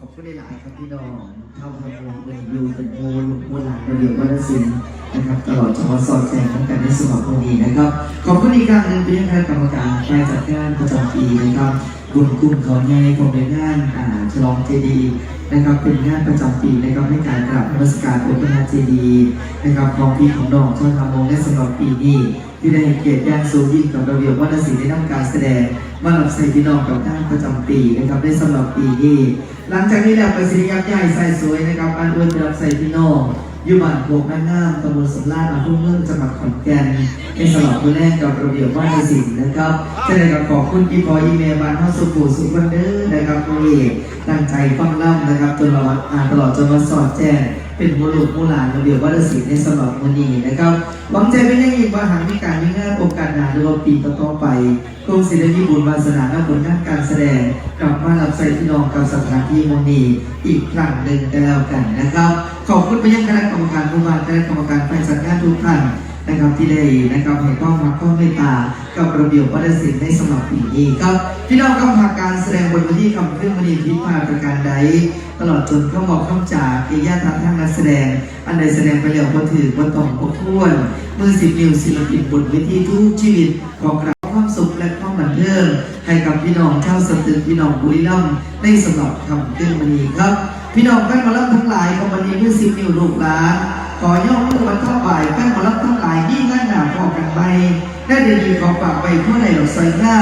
ขอบคุณหลายครับพี่น้องเท่าทำวงเป็นยูเป็นโมลุกโมหลานระเบียบวัฒนศิลป์นะครับตลอดจอสอดแจงทั้งการในสมองคนนี้นะครับ ขอบคุณอีกครั้งหนึ่งเป็นคณะกรรมการฝ่ายจัดงานประจำปีนะครับบุญคุณเขาใหญ่ผมเป็นงานอ่าฉลองเจดีนะครับเป็นงานประจำปีนะครับในการกราบนมัสการองค์พระนาเจดีนะครับของพี่ของน้องชาวทำวงและสำหรับปีนี้ที่ได้เกียรติอย่างสูงยิ่งกับระเบียบวัฒนศิลป์ในด้านการแสดง มาหลับใส่พี่น้องกับงานประจำปีนะครับได้สำหรับปีนี้ หลังจากนี้แล้วไปสิริยับใหญ่ใส่สวยนะครับอันอวยจะรับใส่พี่น้องอยู่บ้านโคกนั่งน้ำตำบลสำราญอำเภอเมืองจังหวัดขอนแก่นในสำหรับตัวแรกกับระเบียบวัฒนศิลป์นะครับจะได้กับขอบคุณอีพออีเมลบ้านเฮาสุขุสุขวันเดอร์นะครับตัวเอกตั้งใจฟังล่ำนะครับจนเราอ่านตลอดจนมาสอดแจ้ง เป็นมูลูกมูหลานระเดียบวัฒนศิลป์ในสำหรับวันนี้นะครับหวังใจเป็นอย่งยิ่งว่าหากมีการมีงานโอกาสหนาหรือว่าปีต่อๆไปกรมศิลปมีบุญวาสนาและผลงานการแสดง กลับมารับใส่พี่น้องกับสถานที่มนีอีกครั้งหนึ่งกันแล้วกันนะครับ ขอบคุณไปยังคณะกรรมการผู้มาคณะกรรมการฝ่ายจัดงานทุกท่าน นะครับที่ได้นะครับให้ความรักความเมตตากับระเบียบวัฒนศิลป์ในสำหรับปีนี้ครับพี่น้องก็หาการแสดงบนวันที่คำเครื่องมณีพิพาทประการใด ตลอดจนเข้าบอกข้าจากเอียาทางทางนักแสดง อันใดแสดงไปแล้วก็ถือว่ต้องครบถ้วนมือสิบนิ้วศิลปินบนเวทีทุกชีวิตของกราบความสุขและความบันเทิงให้กับพี่น้องชาวสตึกพี่น้องบุรีรัมย์ในสำหรับคำเครื่องมณีครับ พี่น้องแฟนมาลับทั้งหลายของวันนี้มือสิบนิ้วลูกหลาน ขอย่อมือวันเข้าบ่ายแฟนหมาลับทั้งหลายยิ่งง่ายหนาพอกันไปได้เดีดีขอฝากไปเพื่อในหลักใส่หน้า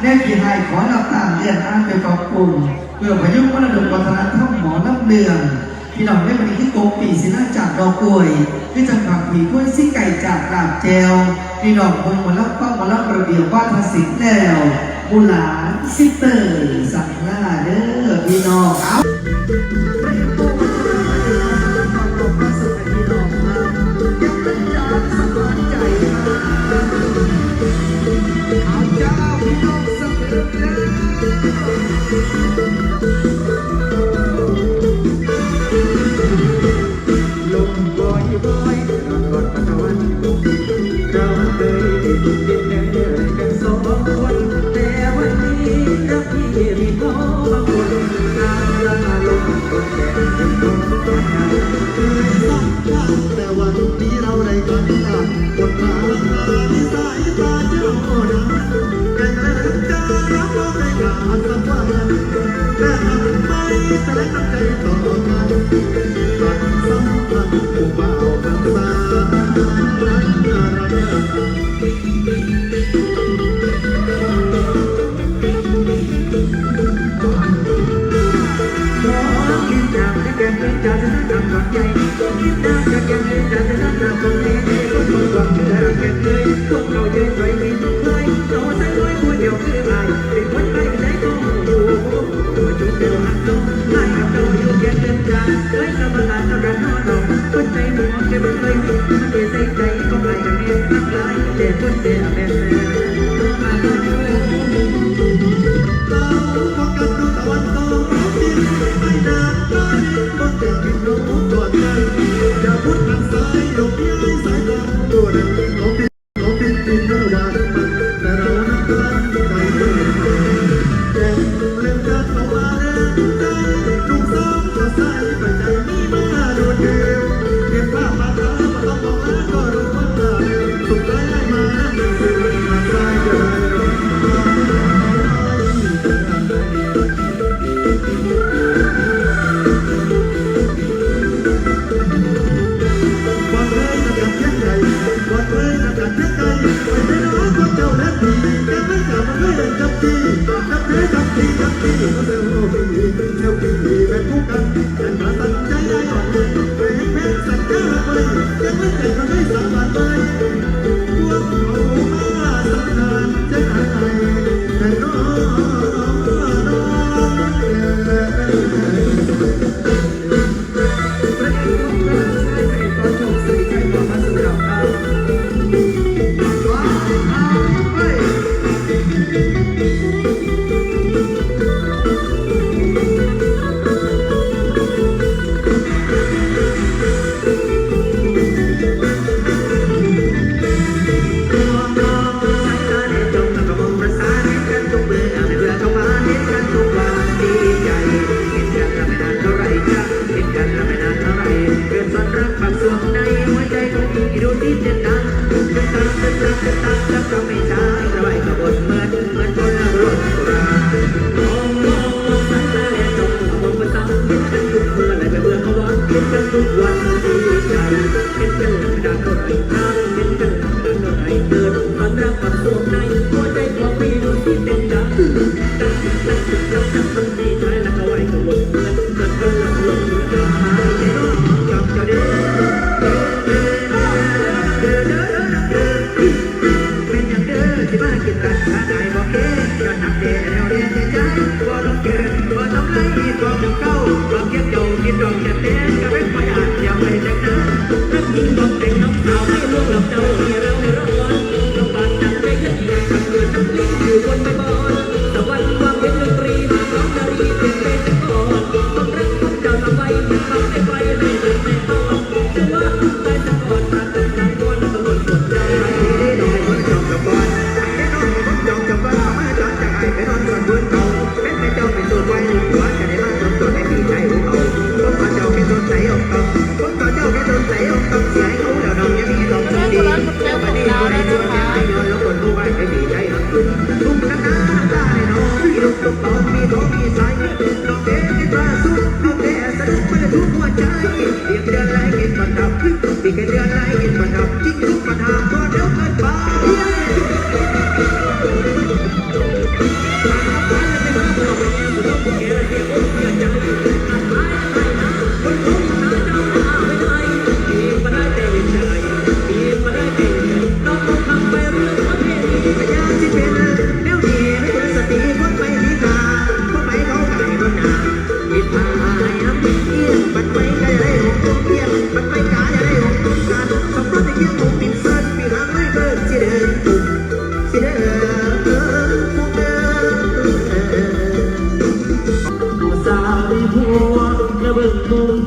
แน่กี่ให้ขอรับตามเรียนอ่านไปขอบคุณเพื่อประยุกต์มรดกวัฒนธรรมหมอน้ำเลืองพี่น้องได้วันนี้ที่โกปีสินาจากดอกกล้วยที่จังหวัดผีกล้วยซี่ไก่จากลาบแจวพี่น้องคงมารับต้องมารับระเบียบว่าทศิลป์แล้วบุหลานซิเตอร์สังลาเด้อพี่น้องเอา Roberto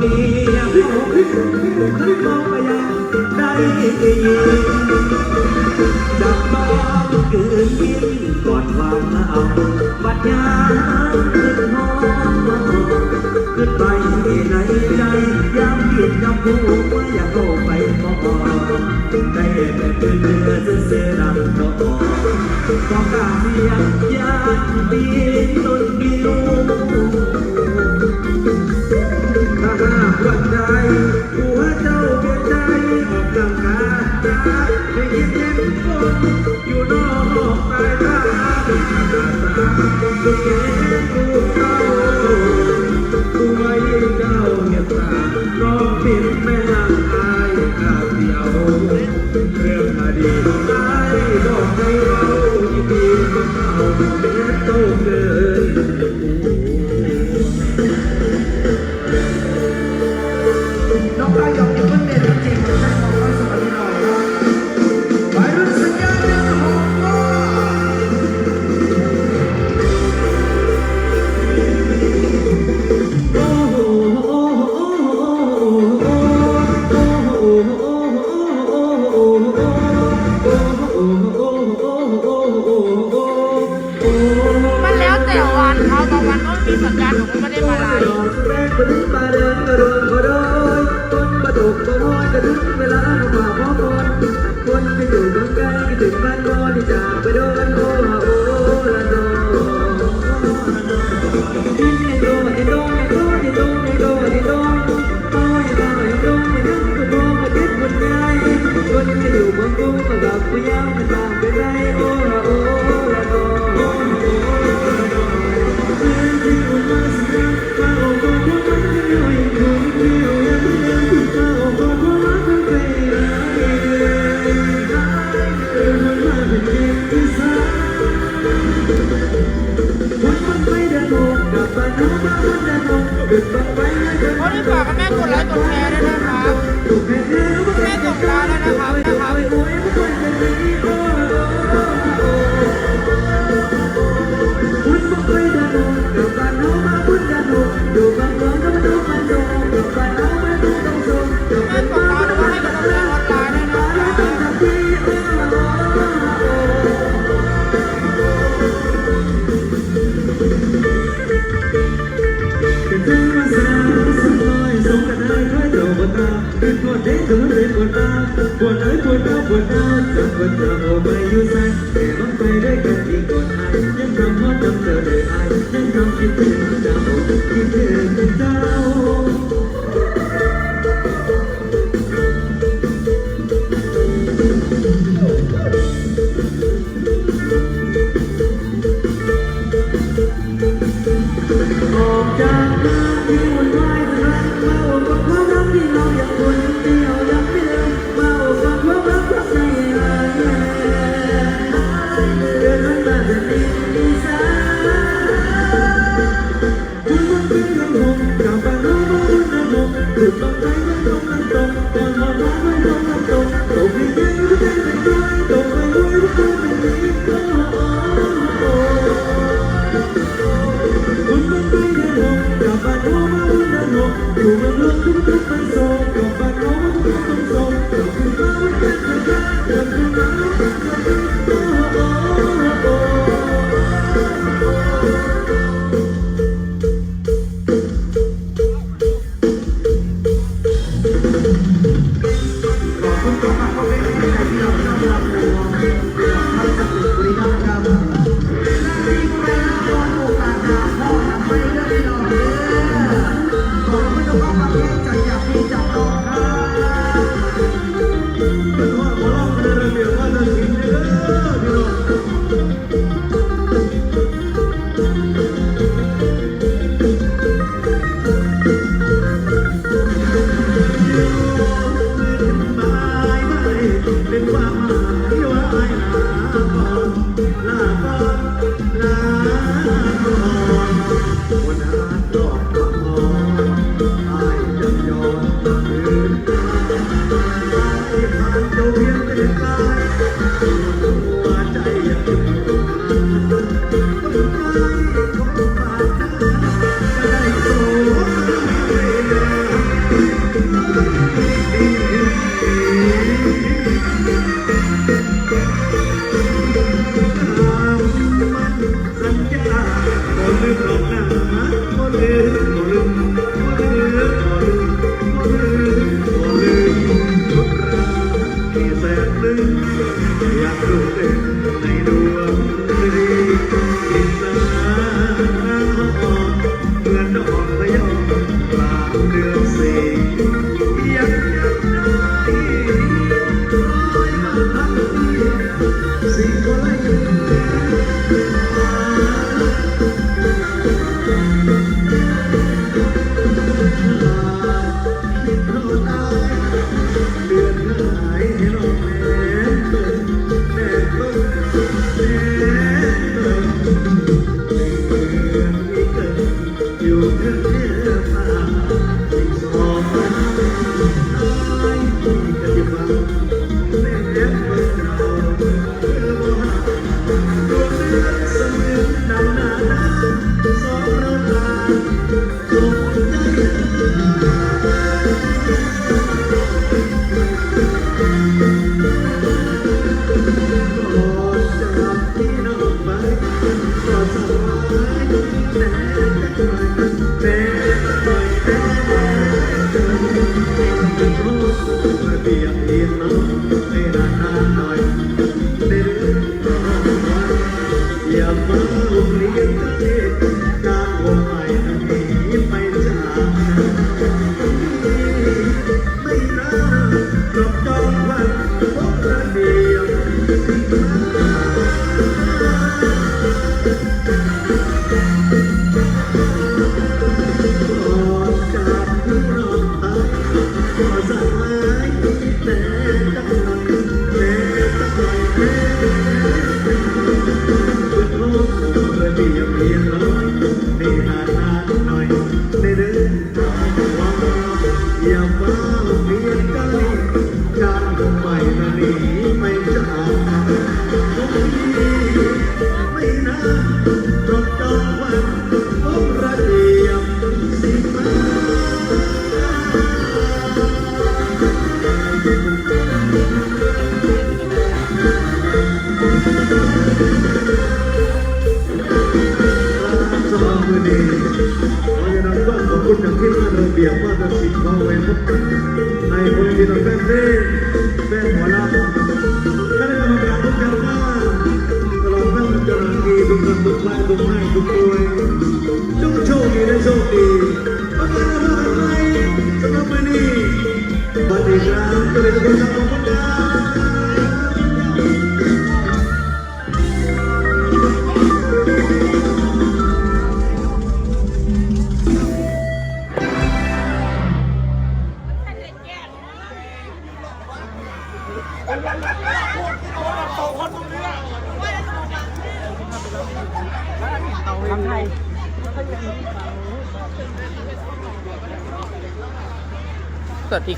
มียเขาทั้มองไปยังได้ยินจับมาเกินกินกอดวางมาเอาบัดยามขึ้นห้องขึ้นไปในใจยามเกียยามผู้อยากโลไปมองใจเป็นเพื่อนเสียดำก็ต้องการอยากยามดีต้นบิว วันใจหัวเจ้าเปลี่ใจออกกำลังกายไม่คิดเล่นอยู่นอกสาตาเป็ดาันเขาบางวันโน้นมีสัญญาณผมไม่ได้มาไลฟ์คนจะอยู่บนกุ้งก็แบบไม่ยาวมันบางไปไรโอ้โอ้ เขาได้ฝากกับแม่กดไลค์กดแชร์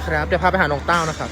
ครับ เดี๋ยวพาไปหาน้องเต้านะครับ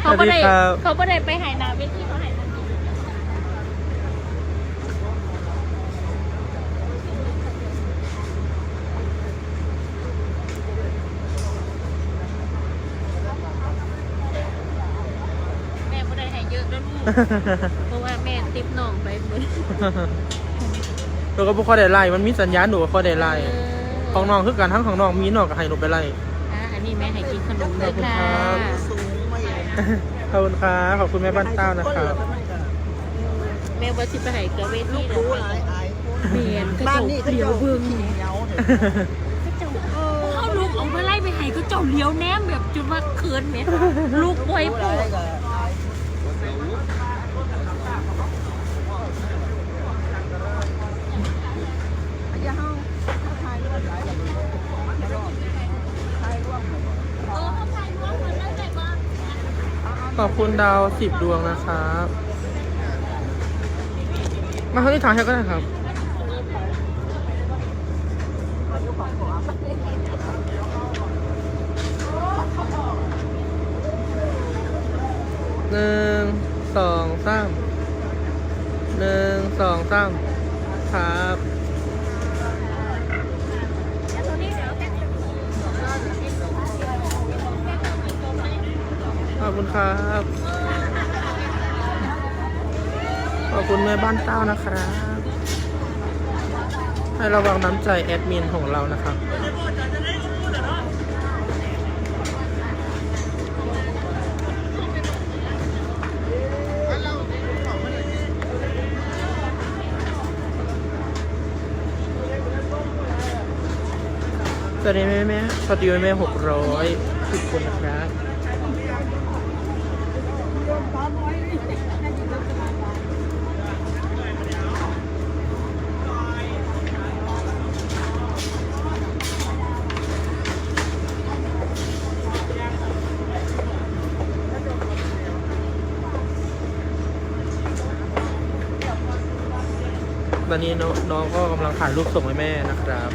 เขาไม่ได้สวัสดีครับเขาไม่ได้ไปหายนาเวทีเขาหายนาแม่ไม่ได้ให้เยอะแล้วลูกเพราะว่าแม่ติปน้องไปเหมือนหนูก็บ่ค่อยได้ไล่มันมีสัญญาณหนูก็ค่อยได้ไล่เออของน้องคือกันทั้งของน้องมีน้องก็ให้หนูไปไล่อะอันนี้แม่ให้กินขนมเลยค่ะ ขอบคุณครับขอบคุณแม่บ้านเต้านะครับแม่ว่าสิไปให้กับเวทีเลยเมียนก็เจ้าเลี้ยวเบิ่งเขาลูกเอาไปไล่ไปให้ก็เจ้าเลี้ยวแนมแบบจนว่าเขินแม่ลูกป่วยปวด ขอบคุณดาวสิบดวงนะครับ มาเขาที่ทางแค่ก็ได้ครับ หนึ่งสองสามหนึ่งสองสามครับ อบคุณครับ ขอบคุณแม่บ้านเต้านะครับ ให้ระวังน้ำใจแอดมินของเรานะครับสวัสดีแม่แม่สวัสดีแม่หกร้อยทุกคนนะครับ ตอนนี้น้องก็กำลังถ่ายรูปส่งให้แม่นะครับ